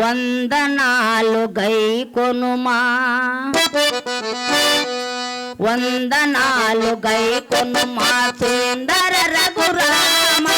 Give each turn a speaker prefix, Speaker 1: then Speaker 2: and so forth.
Speaker 1: వందనాలు గై కొనుమా వందనాలు గై కొనుమా సుందర రఘురామా.